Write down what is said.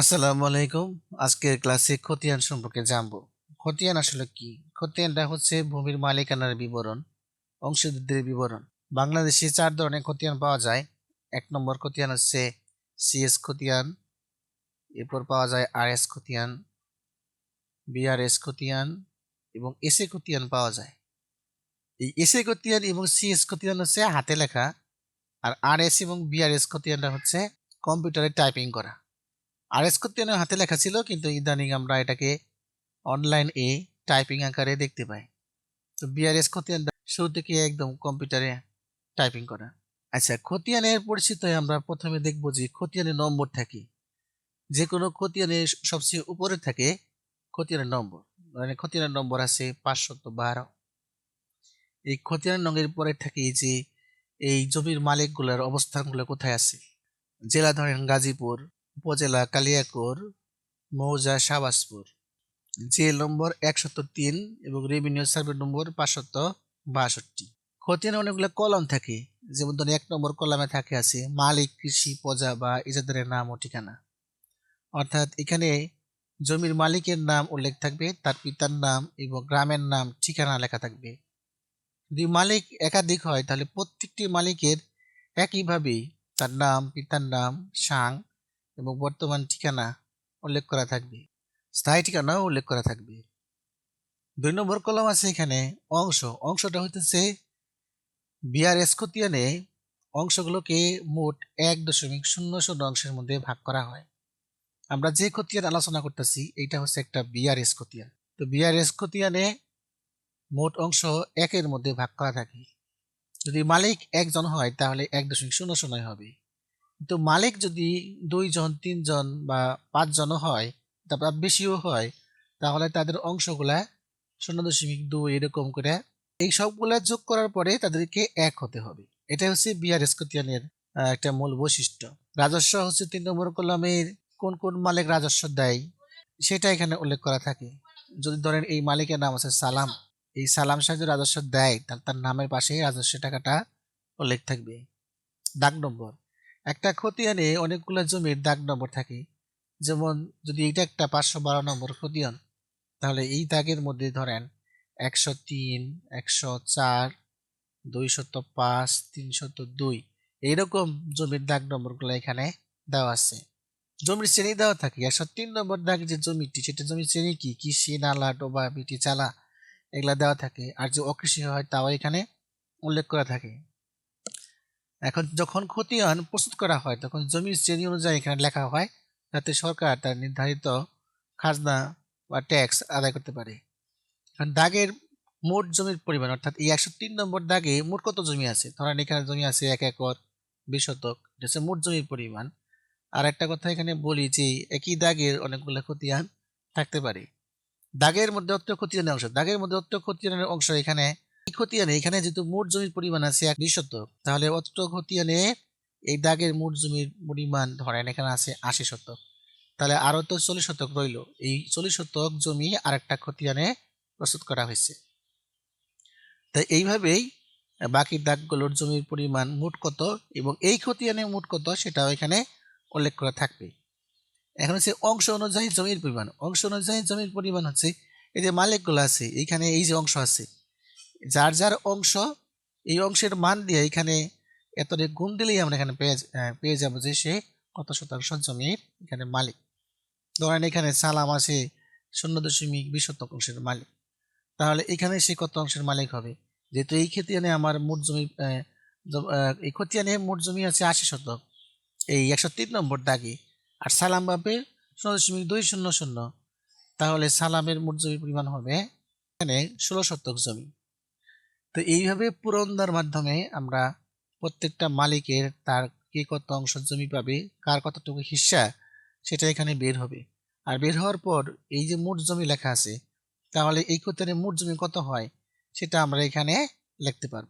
আসসালামু আলাইকুম। আজকের ক্লাসে খতিয়ান সম্পর্কে জানব। খতিয়ান আসলে কি? খতিয়ানটা হচ্ছে ভূমির মালিকানার বিবরণ অংশীদারদের বিবরণ। বাংলাদেশে চার ধরনের খতিয়ান পাওয়া যায়। এক নম্বর খতিয়ান হচ্ছে সিএস খতিয়ান, এরপর পাওয়া যায় আর এস খতিয়ান, বিআরএস খতিয়ান এবং এসএ খতিয়ান পাওয়া যায়। এই এসএ খতিয়ান এবং সিএস খতিয়ান হচ্ছে হাতে লেখা, আর আর এস এবং বিআরএস খতিয়ানটা হচ্ছে কম্পিউটারে টাইপিং করা। আর এস খতিয়ানের হাতে লেখা ছিল, কিন্তু ইদানিং আমরা এটাকে অনলাইন এ টাইপিং আকারে দেখতে পাই। তো বিআরএস খতিয়ানটা শুরু থেকে একদম কম্পিউটারে টাইপিং করা। আচ্ছা খতিয়ানের পরিচিত আমরা প্রথমে দেখব যে খতিয়ানের নম্বর থাকে যে কোনো খতিয়ানের সবচেয়ে উপরে থাকে খতিয়ানের নম্বর। মানে খতিয়ানের নম্বর আছে পাঁচশত বারো। এই খতিয়ানের নঙ্গের পরে থাকে যে, এই জমির মালিকগুলোর অবস্থানগুলো কোথায় আছে? জেলা ধরেন গাজীপুর উপজেলা কালিয়াকোর মৌজা শাহবাজপুর জেল নম্বর একশত তিন এবং রেভিনিউ সার্ভে নম্বর পাঁচশত বাষট্টি। খতিয়ানে অনেকগুলো কলম থাকে, যেমন ধরেন এক নম্বর কলামে থাকে আছে, মালিক, কৃষি, প্রজা বা ইজাদারের নাম ও ঠিকানা। অর্থাৎ এখানে জমির মালিকের নাম উল্লেখ থাকবে, তার পিতার নাম এবং গ্রামের নাম, ঠিকানা লেখা থাকবে। যদি মালিক একাধিক হয়, তাহলে প্রত্যেকটি মালিকের একইভাবেই তার নাম, পিতার নাম, সাং এবং বর্তমান ঠিকানা উল্লেখ করা থাকবে। স্থায়ী ঠিকানাও উল্লেখ করা থাকবে। দুই নম্বর কলম আছে এখানে অংশ। অংশটা হইতেছে বিআরএস খতিয়ানে অংশগুলোকে মোট এক দশমিক শূন্য শূন্য অংশের মধ্যে ভাগ করা হয়। আমরা যে খতিয়ান আলোচনা করতেছি, এইটা হচ্ছে একটা বিআরএস খতিয়ান। তো বিআরএস খতিয়ানে মোট অংশ একের মধ্যে ভাগ করা থাকে। যদি মালিক একজন হয়, তাহলে এক দশমিক শূন্য শূন্য হবে। কিন্তু মালিক যদি দুইজন, তিনজন বা পাঁচজনও হয়, তারপর বেশিও হয়, তাহলে তাদের অংশগুলা শূন্য দশমিক দুই এরকম করে এই সবগুলা যোগ করার পরে তাদেরকে এক হতে হবে। এটা হচ্ছে বিআর স্কতিয়ানের একটা মূল বৈশিষ্ট্য। রাজস্ব হচ্ছে তিন নম্বর কলমের কোন কোন মালিক রাজস্ব দেয় সেটা এখানে উল্লেখ করা থাকে। যদি ধরেন এই মালিকের নাম আছে সালাম, এই সালাম সাহেব রাজস্ব দেয় তাহলে তার নামের পাশে রাজস্ব টাকাটা উল্লেখ থাকবে। দাগ নম্বর। একটা খতিয়ানে অনেকগুলো জমির দাগ নম্বর থাকে। যেমন, যদি এটা একটা পাঁচশো বারো নম্বর খতিয়ান, তাহলে এই দাগের মধ্যে ধরেন একশো তিন, একশো চার, দুইশত পাঁচ, তিনশত দুই, এইরকম জমির দাগ নম্বরগুলো এখানে দেওয়া আছে। জমির শ্রেণি দেওয়া থাকে। একশো তিন নম্বর দাগ যে জমিটি, সেটা জমির শ্রেণি কি? কৃষি, নালা, ডোবা, বিটি, চালা, এগুলা দেওয়া থাকে। আর যে অকৃষি হয়, তাও এখানে উল্লেখ করা থাকে। এখন যখন খতিয়ান প্রস্তুত করা হয়, তখন জমির শ্রেণি অনুযায়ী এখানে লেখা হয় যাতে সরকার তার নির্ধারিত খাজনা বা ট্যাক্স আদায় করতে পারে। এখন দাগের মোট জমির পরিমাণ, অর্থাৎ এই একশো তিন নম্বর দাগে মোট কত জমি আছে? ধরেন এখানে জমি আছে এক একর, বিশ শতক, এটা হচ্ছে মোট জমির পরিমাণ। আর একটা কথা এখানে বলি যে, একই দাগের অনেকগুলো খতিয়ান থাকতে পারে। দাগের মধ্যে অত্র খতিয়ানের অংশ, দাগের মধ্যে অত্র খতিয়ানের অংশ এখানে খতিয়ানে এখানে যেহেতু মোট জমির পরিমাণ আছে এক শতক তাহলে অত্র খতিয়ানে এই দাগের মোট জমির পরিমাণ ধরেন এখানে আছে আশি শতক। তাহলে আরও তো চল্লিশ শতক রইল। এই চল্লিশ শতক জমি আর একটা খতিয়ানে প্রস্তুত করা হয়েছে। তাই এইভাবেই বাকি দাগগুলোর জমির পরিমাণ মোট কত এবং এই খতিয়ানে মোট কত সেটাও এখানে উল্লেখ করা থাকবে। এখন হচ্ছে অংশ অনুযায়ী জমির পরিমাণ। অংশ অনুযায়ী জমির পরিমাণ হচ্ছে এই যে মালিকগুলো আছে এইখানে এই যে অংশ আছে যার যার অংশ, এই অংশের মান দিয়ে এখানে এতটা গুণ দিলেই আমরা এখানে পেয়ে পেয়ে যাব যে সে কত শতাংশ জমির এখানে মালিক। ধরেন এখানে সালাম আছে শূন্য দশমিক বিশ শতাংশের মালিক। তাহলে এখানে সে কত অংশের মালিক হবে? যেহেতু এই খতিয়ানে আমার মোট জমি এই খতিয়ানে মোট জমি আছে আশি শতক। এই একশো তিন নম্বর দাগে। আর সালাম পাবে শূন্য দশমিক দুই শূন্য শূন্য। তাহলে সালামের মোট জমির পরিমাণ হবে এখানে ষোলো শতক জমি। তো এইভাবে পুরন্দর মাধ্যমে আমরা প্রত্যেকটা মালিকের তার কে কত অংশ জমি পাবে, কার কতটুকু হিস্সা সেটা এখানে বের হবে। আর বের হওয়ার পর এই যে মোট জমি লেখা আছে, তাহলে এই খতিয়ানে মোট জমি কত হয়, সেটা আমরা এখানে লিখতে পারব।